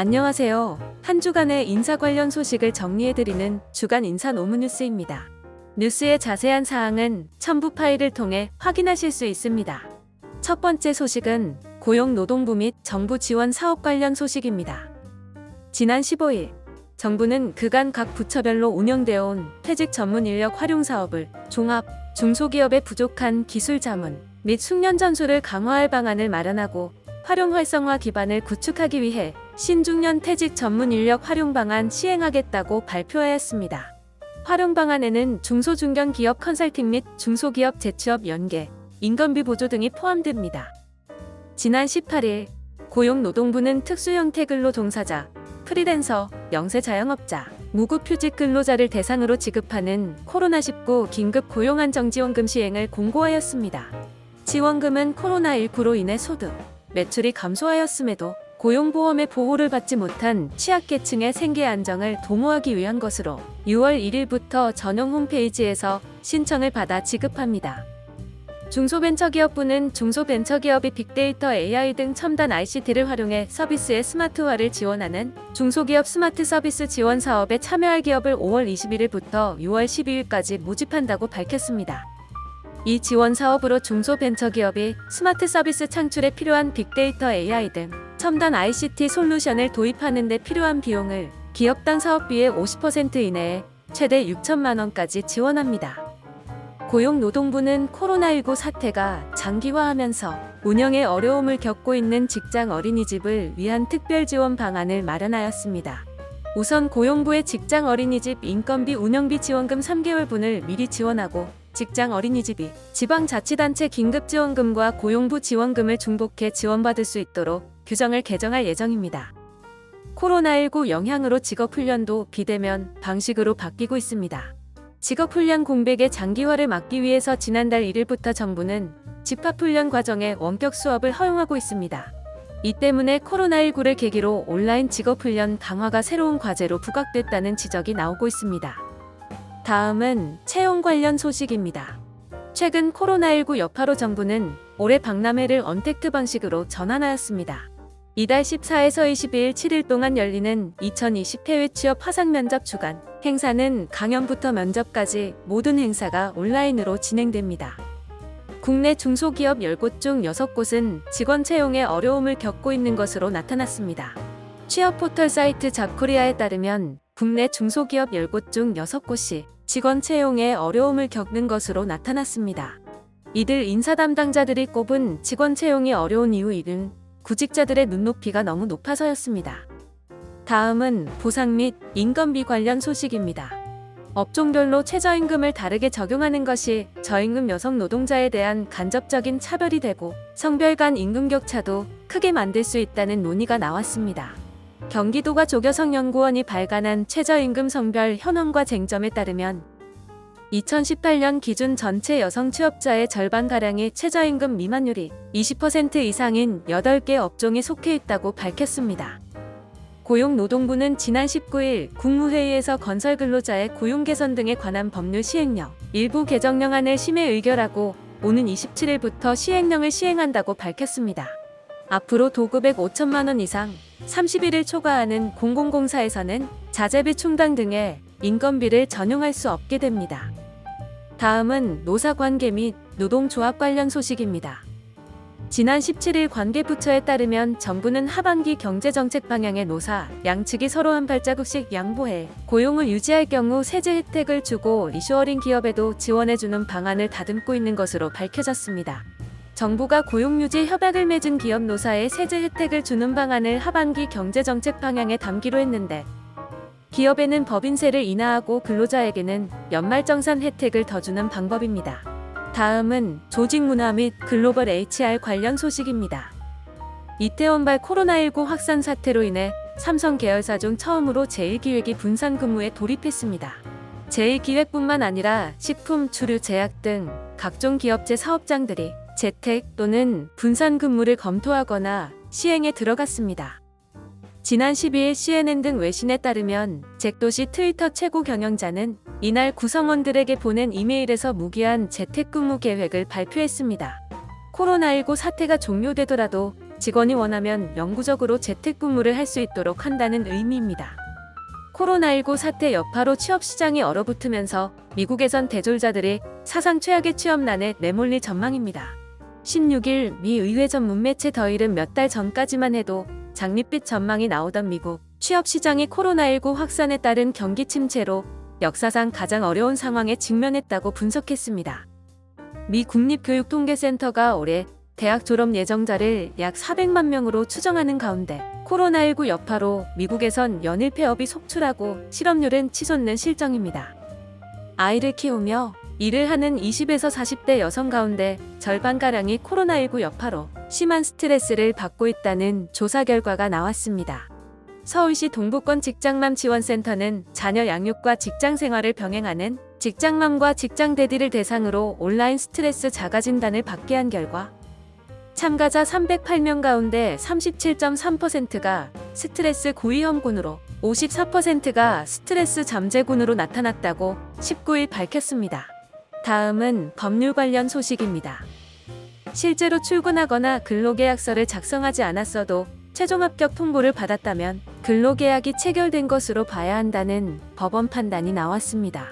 안녕하세요. 한 주간의 인사 관련 소식을 정리해드리는 주간 인사 노무뉴스입니다. 뉴스의 자세한 사항은 첨부 파일을 통해 확인하실 수 있습니다. 첫 번째 소식은 고용노동부 및 정부 지원 사업 관련 소식입니다. 지난 15일 정부는 그간 각 부처별로 운영되어 온 퇴직 전문 인력 활용 사업을 종합, 중소기업의 부족한 기술 자문 및 숙련 전수를 강화할 방안을 마련하고 활용 활성화 기반을 구축하기 위해 신중년 퇴직 전문 인력 활용 방안 시행하겠다고 발표하였습니다. 활용 방안에는 중소중견 기업 컨설팅 및 중소기업 재취업 연계, 인건비 보조 등이 포함됩니다. 지난 18일 고용노동부는 특수형태 근로 종사자, 프리랜서, 영세 자영업자, 무급휴직 근로자를 대상으로 지급하는 코로나19 긴급 고용안정지원금 시행을 공고하였습니다. 지원금은 코로나19로 인해 소득, 매출이 감소하였음에도 고용보험의 보호를 받지 못한 취약계층의 생계 안정을 도모하기 위한 것으로 6월 1일부터 전용 홈페이지에서 신청을 받아 지급합니다. 중소벤처기업부는 중소벤처기업이 빅데이터 AI 등 첨단 ICT를 활용해 서비스의 스마트화를 지원하는 중소기업 스마트 서비스 지원 사업에 참여할 기업을 5월 21일부터 6월 12일까지 모집한다고 밝혔습니다. 이 지원 사업으로 중소벤처기업이 스마트 서비스 창출에 필요한 빅데이터 AI 등 첨단 ICT 솔루션을 도입하는 데 필요한 비용을 기업당 사업비의 50% 이내에 최대 6천만 원까지 지원합니다. 고용노동부는 코로나19 사태가 장기화하면서 운영에 어려움을 겪고 있는 직장 어린이집을 위한 특별 지원 방안을 마련하였습니다. 우선 고용부의 직장 어린이집 인건비 운영비 지원금 3개월분을 미리 지원하고 직장 어린이집이 지방자치단체 긴급지원금과 고용부 지원금을 중복해 지원받을 수 있도록 규정을 개정할 예정입니다. 코로나19 영향으로 직업훈련도 비대면 방식으로 바뀌고 있습니다. 직업훈련 공백의 장기화를 막기 위해서 지난달 1일부터 정부는 집합훈련 과정에 원격 수업을 허용하고 있습니다. 이 때문에 코로나19를 계기로 온라인 직업훈련 강화가 새로운 과제로 부각됐다는 지적이 나오고 있습니다. 다음은 채용 관련 소식입니다. 최근 코로나19 여파로 정부는 올해 박람회를 언택트 방식으로 전환하였습니다. 이달 14에서 22일 7일 동안 열리는 2020 해외 취업 화상 면접 주간 행사는 강연부터 면접까지 모든 행사가 온라인으로 진행됩니다. 국내 중소기업 10곳 중 6곳은 직원 채용에 어려움을 겪고 있는 것으로 나타났습니다. 취업 포털 사이트 잡코리아에 따르면 국내 중소기업 10곳 중 6곳이 직원 채용에 어려움을 겪는 것으로 나타났습니다. 이들 인사 담당자들이 꼽은 직원 채용이 어려운 이유 1은 구직자들의 눈높이가 너무 높아서였습니다. 다음은 보상 및 인건비 관련 소식입니다. 업종별로 최저임금을 다르게 적용하는 것이 저임금 여성 노동자에 대한 간접적인 차별이 되고 성별 간 임금 격차도 크게 만들 수 있다는 논의가 나왔습니다. 경기도가 조교성 연구원이 발간한 최저임금 성별 현황과 쟁점에 따르면 2018년 기준 전체 여성 취업자의 절반가량이 최저임금 미만율이 20% 이상인 8개 업종에 속해 있다고 밝혔습니다. 고용노동부는 지난 19일 국무회의에서 건설 근로자의 고용 개선 등에 관한 법률 시행령 일부 개정령안을 심의 의결하고 오는 27일부터 시행령을 시행한다고 밝혔습니다. 앞으로 도급액 5천만 원 이상 31일 초과하는 공공공사에서는 자재비 충당 등의 인건비를 전용할 수 없게 됩니다. 다음은 노사관계 및 노동조합 관련 소식입니다. 지난 17일 관계부처에 따르면 정부는 하반기 경제정책 방향의 노사, 양측이 서로 한 발자국씩 양보해 고용을 유지할 경우 세제 혜택을 주고 리쇼어링 기업에도 지원해주는 방안을 다듬고 있는 것으로 밝혀졌습니다. 정부가 고용유지 협약을 맺은 기업 노사에 세제 혜택을 주는 방안을 하반기 경제정책 방향에 담기로 했는데 기업에는 법인세를 인하하고 근로자에게는 연말정산 혜택을 더 주는 방법입니다. 다음은 조직 문화 및 글로벌 HR 관련 소식입니다. 이태원발 코로나19 확산 사태로 인해 삼성 계열사 중 처음으로 제1기획이 분산 근무에 돌입했습니다. 제1기획뿐만 아니라 식품, 주류, 제약 등 각종 기업체 사업장들이 재택 또는 분산 근무를 검토하거나 시행에 들어갔습니다. 지난 12일 CNN 등 외신에 따르면 잭도시 트위터 최고 경영자는 이날 구성원들에게 보낸 이메일에서 무기한 재택근무 계획을 발표했습니다. 코로나19 사태가 종료되더라도 직원이 원하면 영구적으로 재택근무를 할 수 있도록 한다는 의미입니다. 코로나19 사태 여파로 취업 시장이 얼어붙으면서 미국에선 대졸자들이 사상 최악의 취업난에 내몰릴 전망입니다. 16일 미 의회 전문 매체 더일은 몇 달 전까지만 해도 장밋빛 전망이 나오던 미국 취업 시장이 코로나19 확산에 따른 경기 침체로 역사상 가장 어려운 상황에 직면했다고 분석했습니다. 미 국립교육통계센터가 올해 대학 졸업 예정자를 약 400만 명으로 추정하는 가운데 코로나19 여파로 미국에선 연일 폐업이 속출하고 실업률은 치솟는 실정입니다. 아이를 키우며 일을 하는 20에서 40대 여성 가운데 절반가량이 코로나19 여파로 심한 스트레스를 받고 있다는 조사 결과가 나왔습니다. 서울시 동부권 직장맘 지원센터는 자녀 양육과 직장 생활을 병행하는 직장맘과 직장 대디를 대상으로 온라인 스트레스 자가 진단을 받게 한 결과 참가자 308명 가운데 37.3%가 스트레스 고위험군으로 54%가 스트레스 잠재군으로 나타났다고 19일 밝혔습니다. 다음은 법률 관련 소식입니다. 실제로 출근하거나 근로계약서를 작성하지 않았어도 최종 합격 통보를 받았다면 근로계약이 체결된 것으로 봐야 한다는 법원 판단이 나왔습니다.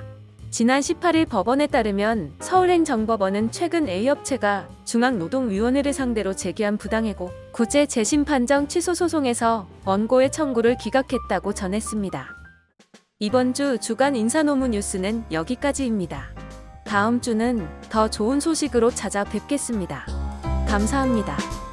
지난 18일 법원에 따르면 서울행정법원은 최근 A업체가 중앙노동위원회를 상대로 제기한 부당해고 구제 재심 판정 취소 소송에서 원고의 청구를 기각했다고 전했습니다. 이번 주 주간 인사노무 뉴스는 여기까지입니다. 다음 주는 더 좋은 소식으로 찾아뵙겠습니다. 감사합니다.